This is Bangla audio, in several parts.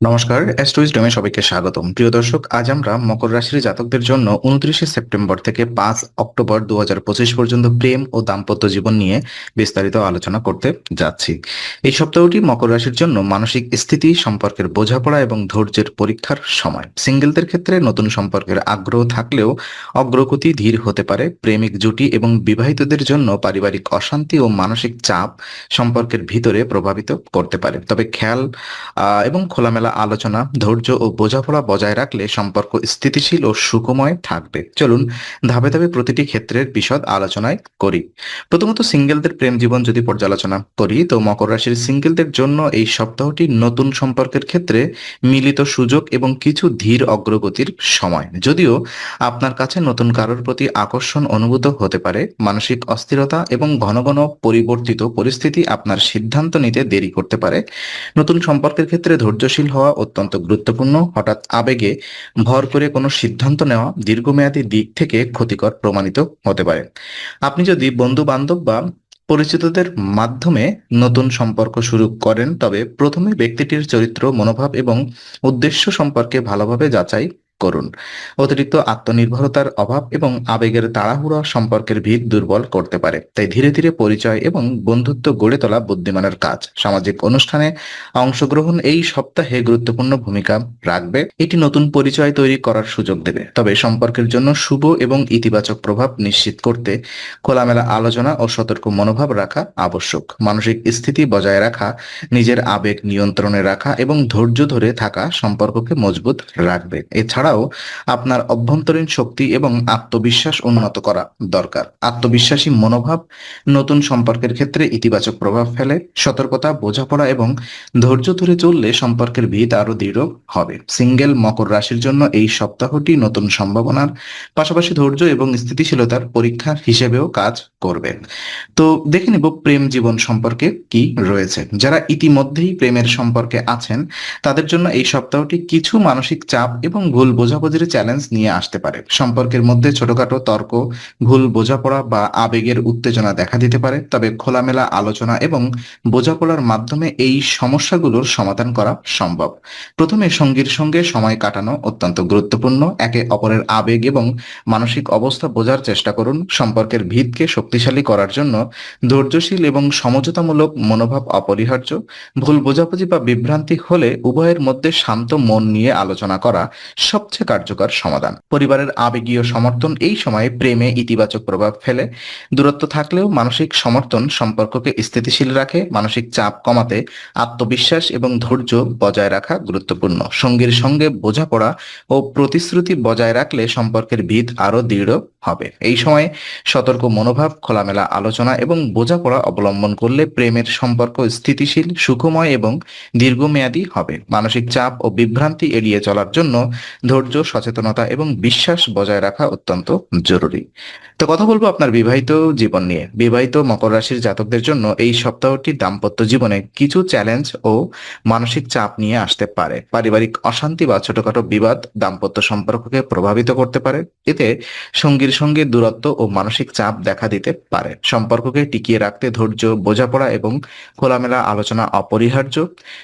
নমস্কার অ্যাস্ট্রোইজ ডোমে সবাইকে স্বাগতম। প্রিয় দর্শক, আজ আমরা মকর রাশির জাতকদের জন্য উনত্রিশে সেপ্টেম্বর থেকে পাঁচ অক্টোবর দু হাজার পঁচিশ পর্যন্ত প্রেম ও দাম্পত্য জীবন নিয়ে বিস্তারিত আলোচনা করতে যাচ্ছি। এই সপ্তাহটি মকর রাশির জন্য মানসিক স্থিতি, সম্পর্কের বোঝাপড়া এবং ধৈর্যের পরীক্ষার সময়। সিঙ্গেলদের ক্ষেত্রে নতুন সম্পর্কের আগ্রহ থাকলেও অগ্রগতি ধীর হতে পারে। প্রেমিক জুটি এবং বিবাহিতদের জন্য পারিবারিক অশান্তি ও মানসিক চাপ সম্পর্কের ভিতরে প্রভাবিত করতে পারে। তবে খেয়াল এবং খোলামেলা আলোচনা, ধৈর্য ও বোঝাপড়া বজায় রাখলে সম্পর্ক স্থিতিশীল ও সুখময় থাকবে। চলুন ধাপে ধাপে প্রতিটি ক্ষেত্রের বিশদ আলোচনায় করি। প্রথমত সিঙ্গেলদের প্রেম জীবন যদি পর্যালোচনা করি, তো মকর রাশির সিঙ্গেলদের জন্য এই সপ্তাহটি নতুন সম্পর্কের ক্ষেত্রে মিলিত সুযোগ এবং কিছু ধীর অগ্রগতির সময়। যদিও আপনার কাছে নতুন কারোর প্রতি আকর্ষণ অনুভূত হতে পারে, মানসিক অস্থিরতা এবং ঘন ঘন পরিবর্তিত পরিস্থিতি আপনার সিদ্ধান্ত নিতে দেরি করতে পারে। নতুন সম্পর্কের ক্ষেত্রে ধৈর্যশীল হওয়া অত্যন্ত গুরুত্বপূর্ণ। হঠাৎ আবেগে ভর করে কোনো সিদ্ধান্ত নেওয়া দীর্ঘমেয়াদী দিক থেকে ক্ষতিকর প্রমাণিত হতে পারে। আপনি যদি বন্ধু বান্ধব বা পরিচিতদের মাধ্যমে নতুন সম্পর্ক শুরু করেন, তবে প্রথমে ব্যক্তিটির চরিত্র, মনোভাব এবং উদ্দেশ্য সম্পর্কে ভালোভাবে যাচাই করুন। অতিরিক্ত আত্মনির্ভরতার অভাব এবং আবেগের তাড়াহুড়া সম্পর্কের ভিত দুর্বল করতে পারে। তাই ধীরে ধীরে পরিচয় এবং বন্ধুত্ব গড়ে তোলা বুদ্ধিমানের কাজ। সামাজিক অনুষ্ঠানে অংশগ্রহণ এই সপ্তাহে গুরুত্বপূর্ণ ভূমিকা রাখবে। এটি নতুন পরিচয় তৈরি করার সুযোগ দেবে। তবে সম্পর্কের জন্য শুভ এবং ইতিবাচক প্রভাব নিশ্চিত করতে খোলামেলা আলোচনা ও সতর্ক মনোভাব রাখা আবশ্যক। মানসিক স্থিতি বজায় রাখা, নিজের আবেগ নিয়ন্ত্রণে রাখা এবং ধৈর্য ধরে থাকা সম্পর্ককে মজবুত রাখবে। এছাড়াও আপনার অভ্যন্তরীণ শক্তি এবং আত্মবিশ্বাস উন্নত করা দরকার। আত্মবিশ্বাসী মনোভাব নতুন সম্পর্কের ক্ষেত্রে ইতিবাচক প্রভাব ফেলে, সতর্কতা, বোঝাপড়া এবং ধৈর্য ধরে চললে সম্পর্কের ভিত আরও দৃঢ় হবে। সিঙ্গেল মকর রাশির জন্য এই সপ্তাহটি নতুন সম্ভাবনার পাশাপাশি ধৈর্য এবং স্থিতিশীলতার পরীক্ষা হিসেবেও কাজ করবে। তো দেখে নিব প্রেম জীবন সম্পর্কে কি রয়েছে। যারা ইতিমধ্যেই প্রেমের সম্পর্কে আছেন, তাদের জন্য এই সপ্তাহটি কিছু মানসিক চাপ এবং ভুল বোঝাবুঝির চ্যালেঞ্জ নিয়ে আসতে পারে। সম্পর্কের মধ্যে ছোটখাটো তর্ক, ভুল বোঝাপড়া বা আবেগের উত্তেজনা দেখা দিতে পারে। তবে খোলামেলা আলোচনা এবং বোঝাপড়ার মাধ্যমে এই সমস্যাগুলোর সমাধান করা সম্ভব। প্রথমে সঙ্গীর সঙ্গে সময় কাটানো অত্যন্ত গুরুত্বপূর্ণ। একে অপরের আবেগ এবং মানসিক অবস্থা বোঝার চেষ্টা করুন। সম্পর্কের ভিতকে শক্তিশালী করার জন্য ধৈর্যশীল এবং সমঝোতামূলক মনোভাব অপরিহার্য। ভুল বোঝাবুঝি বা বিভ্রান্তি হলে উভয়ের মধ্যে শান্ত মন নিয়ে আলোচনা করা সবচেয়ে কার্যকর সমাধান। পরিবারের আবেগীয় সমর্থন এই সময়ে প্রেমে ইতিবাচক প্রভাব ফেলে। দূরত্ব থাকলেও মানসিক সমর্থন সম্পর্ককে স্থিতিশীল রাখে। মানসিক চাপ কমাতে আত্মবিশ্বাস এবং ধৈর্য বজায় রাখা গুরুত্বপূর্ণ। সঙ্গীর সঙ্গে বোঝাপড়া ও প্রতিশ্রুতি বজায় রাখলে সম্পর্কের ভিত আরও দৃঢ় হবে। এই সময়ে সতর্ক মনোভাব, খোলামেলা আলোচনা এবং বোঝাপড়া অবলম্বন করলে প্রেমের সম্পর্ক স্থিতিশীল, সুখময় এবং দীর্ঘমেয়াদী হবে। মানসিক চাপ ও বিভ্রান্তি এড়িয়ে চলার জন্য ধৈর্য সচেতনতা এবং বিশ্বাস বজায় রাখা অত্যন্ত জরুরি। তো কথা বলব আপনার বিবাহিত জীবন নিয়ে। বিবাহিত মকর রাশির জাতকদের জন্য এই সপ্তাহটি দাম্পত্য জীবনে কিছু চ্যালেঞ্জ ও মানসিক চাপ নিয়ে আসতে পারে। পারিবারিক অশান্তি বা ছোটখাটো বিবাদ দাম্পত্য সম্পর্ককে প্রভাবিত করতে পারে। এতে সঙ্গীর সঙ্গে দূরত্ব ও মানসিক চাপ দেখা দিতে পারে। সম্পর্ককে টিকিয়ে রাখতে ধৈর্য, বোঝাপড়া এবং খোলামেলা আলোচনা অপরিহার্য।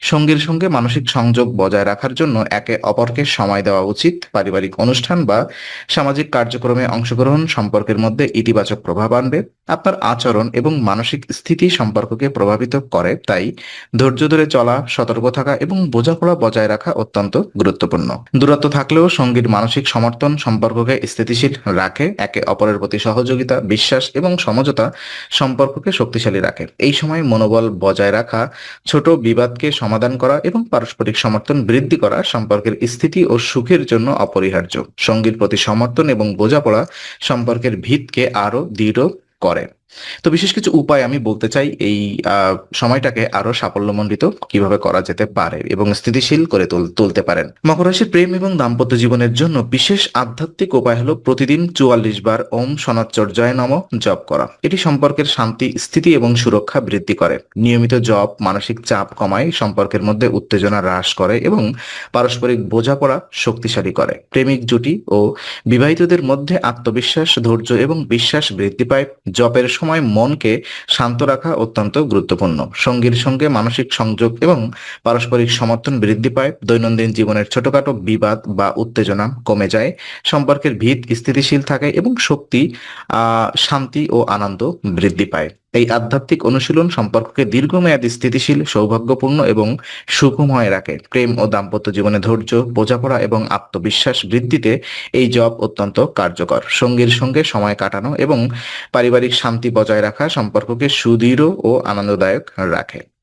সঙ্গীর সঙ্গে মানসিক সংযোগ বজায় রাখার জন্য একে অপরকে সময় দেওয়া উচিত। পারিবারিক অনুষ্ঠান বা সামাজিক কার্যক্রমে অংশগ্রহণ সম্পর্কের মধ্যে ইতিবাচক প্রভাব আনবে। আপনার আচরণ এবং মানসিক স্থিতি সম্পর্ককে প্রভাবিত করে, তাই ধৈর্য ধরে চলা, সতর্ক থাকা এবং বোঝাপড়া বজায় রাখা অত্যন্ত গুরুত্বপূর্ণ। দূরত্ব থাকলেও সঙ্গীর মানসিক সমর্থন সম্পর্ককে স্থিতিশীল রাখে, একে অপরের প্রতি সহযোগিতা, বিশ্বাস এবং সমঝোতা সম্পর্ককে শক্তিশালী রাখে। এই সময় মনোবল বজায় রাখা, ছোট বিবাদকে সমাধান করা এবং পারস্পরিক সমর্থন বৃদ্ধি করা, সম্পর্কের স্থিতি ও সুখের জন্য অপরিহার্য। সঙ্গীর প্রতি সমর্থন এবং বোঝাপড়া সম্পর্কের ভিতকে আরও দৃঢ় করে। তো বিশেষ কিছু উপায় আমি বলতে চাই এই সময়টাকে আরও সাফল্যমণ্ডিত কীভাবে করা যেতে পারে এবং স্থিতিশীল করে তুলতে পারেন। মকর রাশির প্রেম এবং দাম্পত্য জীবনের জন্য বিশেষ আধ্যাত্মিক উপায় হলো প্রতিদিন চুয়াল্লিশ বার ওম সনচ্চর্যায় নম জপ করা। এটি সম্পর্কের শান্তি, স্থিতি এবং সুরক্ষা বৃদ্ধি করে। নিয়মিত জপ, মানসিক চাপ কমায়, সম্পর্কের মধ্যে উত্তেজনা হ্রাস করে এবং পারস্পরিক বোঝাপড়া শক্তিশালী করে। প্রেমিক জুটি ও বিবাহিতদের মধ্যে আত্মবিশ্বাস, ধৈর্য এবং বিশ্বাস বৃদ্ধি পায়। জপের সময় মনকে শান্ত রাখা অত্যন্ত গুরুত্বপূর্ণ। সঙ্গীর সঙ্গে মানসিক সংযোগ এবং পারস্পরিক সমর্থন বৃদ্ধি পায়। দৈনন্দিন জীবনের ছোটখাটো বিবাদ বা উত্তেজনা কমে যায়। সম্পর্কের ভিত স্থিতিশীল থাকে এবং শক্তি শান্তি ও আনন্দ বৃদ্ধি পায়। এই আধ্যাত্মিক অনুশীলন সম্পর্ককে দীর্ঘমেয়াদী স্থিতিশীল, সৌভাগ্যপূর্ণ এবং সুখময় রাখে। প্রেম ও দাম্পত্য জীবনে ধৈর্য, বোঝাপড়া এবং আত্মবিশ্বাস বৃদ্ধিতে এই জব অত্যন্ত কার্যকর। সঙ্গীর সঙ্গে সময় কাটানো এবং পারিবারিক শান্তি বজায় রাখা সম্পর্ককে সুদৃঢ় ও আনন্দদায়ক রাখে।